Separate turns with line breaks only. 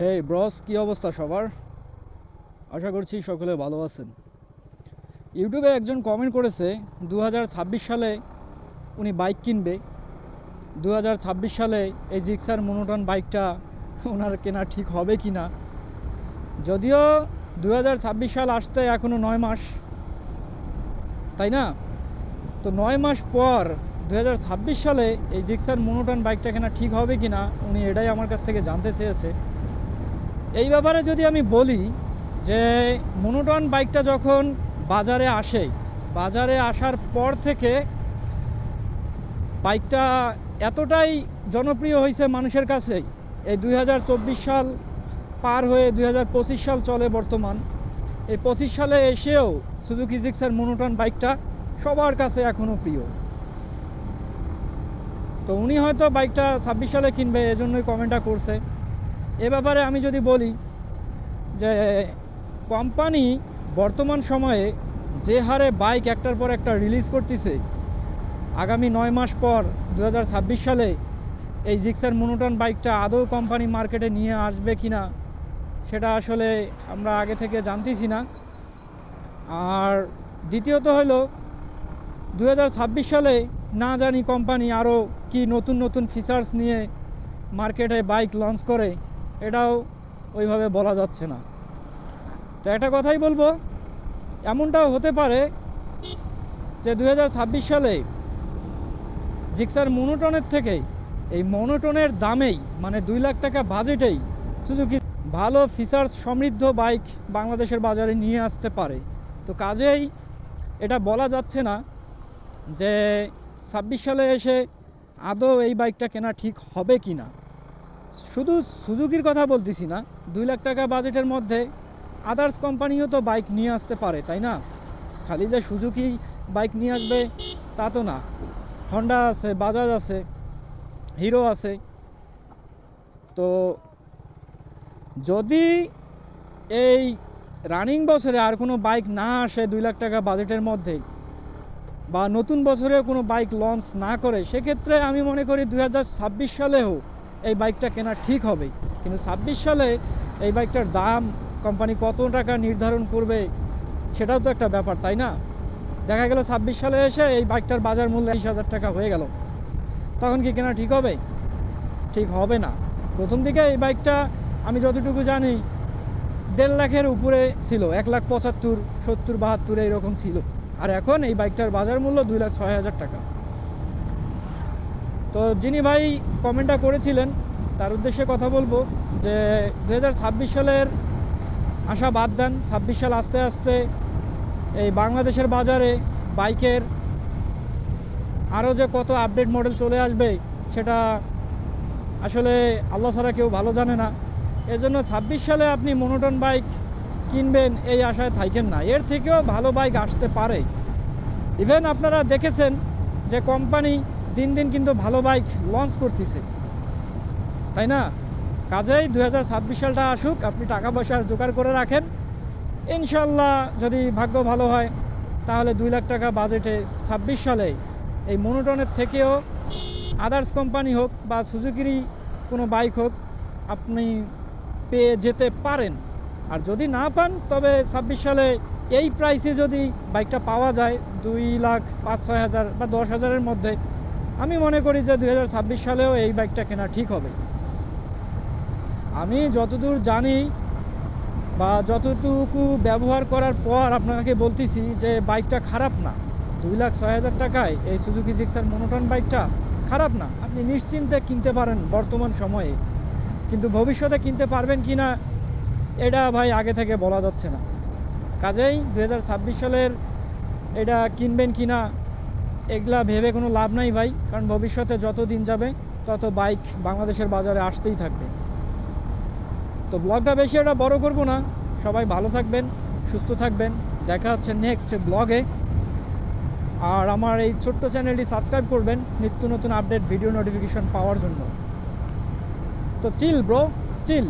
হে Bros কি অবস্থা সবার? আশা করছি সকলে ভালো আছেন। ইউটিউবে একজন কমেন্ট করেছে দু হাজার ছাব্বিশ সালে উনি বাইক কিনবে। দু হাজার ছাব্বিশ সালে এই জিক্সার মনোটন বাইকটা ওনার কেনা ঠিক হবে কি না যদিও দু হাজার ছাব্বিশ সাল আসতে এখনও নয় মাস, তাই না? তো নয় মাস পর দু হাজার ছাব্বিশ সালে এই জিক্সার মনোটন বাইকটা কেনা ঠিক হবে কি না উনি এটাই আমার কাছ থেকে জানতে চেয়েছে। এই ব্যাপারে যদি আমি বলি যে মনোটন বাইকটা যখন বাজারে আসে, বাজারে আসার পর থেকে বাইকটা এতটাই জনপ্রিয় হয়েছে মানুষের কাছে এই দুই হাজার চব্বিশ সাল পার হয়ে দু হাজার পঁচিশ সাল চলে বর্তমান। এই পঁচিশ সালে এসেও সুজুকি জিক্সার মনোটন বাইকটা সবার কাছে এখনও প্রিয়। তো উনি হয়তো বাইকটা ছাব্বিশ সালে কিনবে, এজন্যই কমেন্টটা করছে। এ ব্যাপারে আমি যদি বলি যে কোম্পানি বর্তমান সময়ে যে হারে বাইক একটার পর একটা রিলিজ করতেছে, আগামী নয় মাস পর দু হাজার ছাব্বিশ সালে এই জিক্সার মনোটন বাইকটা আদৌ কোম্পানি মার্কেটে নিয়ে আসবে কি না, সেটা আসলে আমরা আগে থেকে জানতেছি না। আর দ্বিতীয়ত হলো দু হাজার ছাব্বিশ সালে না জানি কোম্পানি আরও কি নতুন নতুন ফিচার্স নিয়ে মার্কেটে বাইক লঞ্চ করে এটাও ওইভাবে বলা যাচ্ছে না। তো একটা কথাই বলব, এমনটাও হতে পারে যে দু হাজার ছাব্বিশ সালে জিক্সার মনোটনের থেকে এই মনোটনের দামেই মানে দুই লাখ টাকা বাজেটেই সুজুকি ভালো ফিচার্স সমৃদ্ধ বাইক বাংলাদেশের বাজারে নিয়ে আসতে পারে। তো কাজেই এটা বলা যাচ্ছে না যে ছাব্বিশ সালে এসে আদৌ এই বাইকটা কেনা ঠিক হবে কি না শুধু সুজুকির কথা বলতেছি না, দুই লাখ টাকা বাজেটের মধ্যে আদার্স কোম্পানিও তো বাইক নিয়ে আসতে পারে, তাই না? খালি যে সুজুকি বাইক নিয়ে আসবে, তা তো না। হন্ডা আছে বাজাজ আছে হিরো আছে। তো যদি এই রানিং বছরে আর কোনো বাইক না আসে দুই লাখ টাকা বাজেটের মধ্যে, বা নতুন বছরে কোনো বাইক লঞ্চ না করে, সেক্ষেত্রে আমি মনে করি দু ছাব্বিশ সালেও এই বাইকটা কেনা ঠিক হবে কিন্তু ছাব্বিশ সালে এই বাইকটার দাম কোম্পানি কত টাকা নির্ধারণ করবে, সেটাও তো একটা ব্যাপার, তাই না? দেখা গেল ছাব্বিশ সালে এসে এই বাইকটার বাজার মূল্য বিশ হাজার টাকা হয়ে গেল। তখন কি কেনা ঠিক হবে? ঠিক হবে না। প্রথম দিকে এই বাইকটা আমি যতটুকু জানি, দেড় লাখের উপরে ছিল, এক লাখ পঁচাত্তর, সত্তর, বাহাত্তর, এইরকম ছিল। আর এখন এই বাইকটার বাজার মূল্য দুই লাখ ছয় হাজার টাকা। তো যিনি ভাই কমেন্টটা করেছিলেন, তার উদ্দেশ্যে কথা বলব যে দু হাজার ছাব্বিশ সালের আশা বাদ দেন, ছাব্বিশ সাল আস্তে আস্তে এই বাংলাদেশের বাজারে বাইকের আরও যে কত আপডেট মডেল চলে আসবে, সেটা আসলে আল্লাহ ছাড়া কেউ ভালো জানে না। এজন্য ছাব্বিশ সালে আপনি মনোটন বাইক কিনবেন এই আশায় থাকেন না। এর থেকেও ভালো বাইক আসতে পারে। ইভেন আপনারা দেখেছেন যে কোম্পানি দিন দিন কিন্তু ভালো বাইক লঞ্চ করতেছে। তাই না? কাজেই দু হাজার ছাব্বিশ সালটা আসুক, আপনি টাকা পয়সা জোগাড় করে রাখেন। ইনশাল্লাহ যদি ভাগ্য ভালো হয়, তাহলে দুই লাখ টাকা বাজেটে ছাব্বিশ সালে এই মনোটনের থেকেও আদার্স কোম্পানি হোক বা সুজুকিরই কোনো বাইক হোক, আপনি পেয়ে যেতে পারেন। আর যদি না পান, তবে ছাব্বিশ সালে এই প্রাইসে যদি বাইকটা পাওয়া যায়, দুই লাখ পাঁচ, ছয় হাজার বা দশ হাজারের মধ্যে আমি মনে করি যে দু হাজার ছাব্বিশ সালেও এই বাইকটা কেনা ঠিক হবে। আমি যতদূর জানি বা যতটুকু ব্যবহার করার পর আপনাকে বলতেছি যে বাইকটা খারাপ না, দুই লাখ ছয় হাজার টাকায় এই সুজুকি জিক্সার মনোটন বাইকটা খারাপ না। আপনি নিশ্চিন্তে কিনতে পারেন বর্তমান সময়ে, কিন্তু ভবিষ্যতে কিনতে পারবেন কি না, এটা ভাই আগে থেকে বলা যাচ্ছে না। কাজেই দু হাজার ছাব্বিশ সালের এটা কিনবেন কি না এগুলা ভেবে কোনো লাভ নাই ভাই, কারণ ভবিষ্যতে যত দিন যাবে, তত বাইক বাংলাদেশের বাজারে আসতেই থাকবে। তো ব্লগটা বেশি এটা বড় করব না, সবাই ভালো থাকবেন, সুস্থ থাকবেন, দেখা হচ্ছে নেক্সট ব্লগে আর আমার এই ছোট্ট চ্যানেলটি সাবস্ক্রাইব করবেন, নিত্য নতুন আপডেট ভিডিও নোটিফিকেশন পাওয়ার জন্য। তো চিল ব্রো চিল